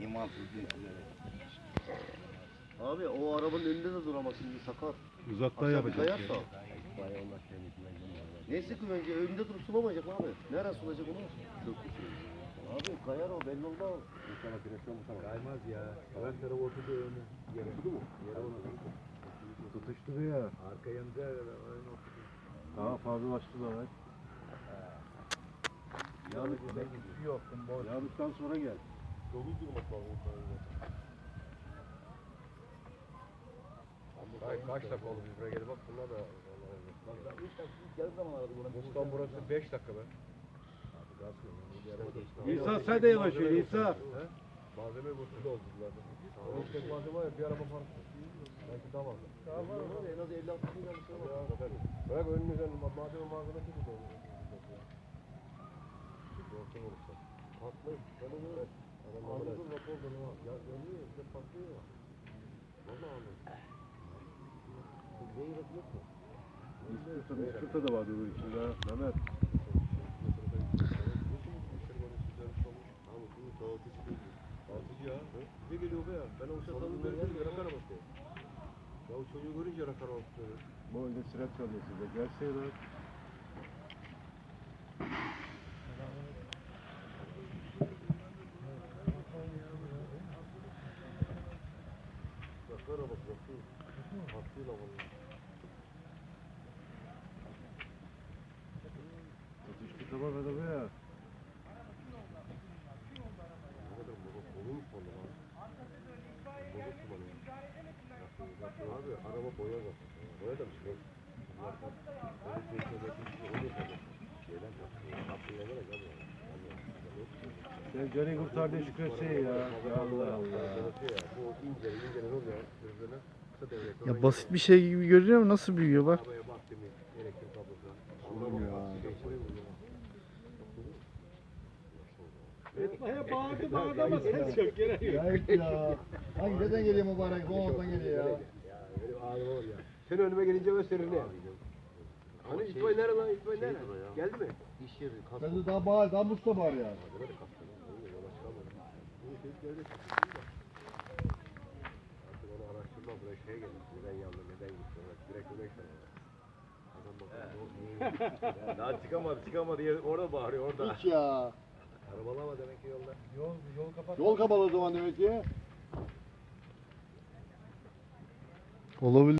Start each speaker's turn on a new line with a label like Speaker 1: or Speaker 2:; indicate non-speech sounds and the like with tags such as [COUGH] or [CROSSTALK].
Speaker 1: İmansız.
Speaker 2: Abi o arabanın önünde de duramaz şimdi sakar.
Speaker 3: Uzaktan
Speaker 2: bir
Speaker 3: yapacak.
Speaker 2: kayarsa. Neyse güvence önünde durup sulamayacak abi. Nereye sulacak onu? Abi kayar o belli olmaz.
Speaker 3: Kaymaz ya. Ön tarafı oturdu önü. Yere mu? Yere onu. Tutuşturuyor. Arka yanında ön oturdu. Daha fazla başladı lan. Yarın yok. Yarınlıktan sonra gel.
Speaker 2: Dolu durmak var o
Speaker 3: Kaç, kaç dakika oldu biz buraya gelip bak bunlar da
Speaker 1: Geldi zaman aradı buna.
Speaker 3: Bostan burası 5 dakika be.
Speaker 1: İsa,
Speaker 3: sen de yavaş yürü İsa. Malzeme boşu doldurdular. Tek malzeme var ya bir araba farklı. Belki daha fazla.
Speaker 2: Daha var var en az 50 60 bin lira var.
Speaker 3: Bırak önünüzden malzeme malzemesi bu da olur. Dorsun olursa. Patlayıp böyle böyle. Anladım rapordan ha. Ya yanıyor işte patlıyor. Valla anladım.
Speaker 2: Neyi yok mu?
Speaker 3: Üskürt'te de vardı öbür içinde. Mehmet. Ya. Ne geliyor be ya? Ben o satalım verdim yarak arabası. Ya o çocuğu görünce yarak arabası dedi. Bu öyle sıra çalıyor size. Gelseydi. Yarak arabası yapıyor. Lan vallahi. Tutuştu tamam adam ya. Ne kadar bozuk olmuş valla lan. Bozuk kullanıyor. Abi araba boya zaten. Boya da bir şey yok. Zaten öyle tehlikeli bir şey Sen canı kurtardın Şükrü ya. Ya Allah Allah. Ne.
Speaker 4: Ya basit bir şey gibi görünüyor ama nasıl büyüyor bak.
Speaker 5: Etmaya bağırdı bağırdı ama ses yok gene yok.
Speaker 1: Ya. Hangi neden geliyor mübarek? Doğumdan geliyor ya.
Speaker 3: Sen önüme gelince seninle yapacağım. Hani İsmail nerede lan? İsmail nerede? Geldi mi?
Speaker 2: İş yeri.
Speaker 1: Sen de daha bağır, daha musta var ya.
Speaker 3: Nerede çıktı? Artık onu araştırma buraya şeye gelmiş. Neden yandı, neden gitti? Evet, direkt öyle sana. Adam bakıyor. [LAUGHS]
Speaker 6: Daha çıkamadı çıkamadı yer orada bağırıyor orada.
Speaker 1: Hiç ya.
Speaker 3: Arabalama demek ki yolda. Yol, yol kapat.
Speaker 1: Yol kapalı o zaman demek ki.
Speaker 4: Olabilir.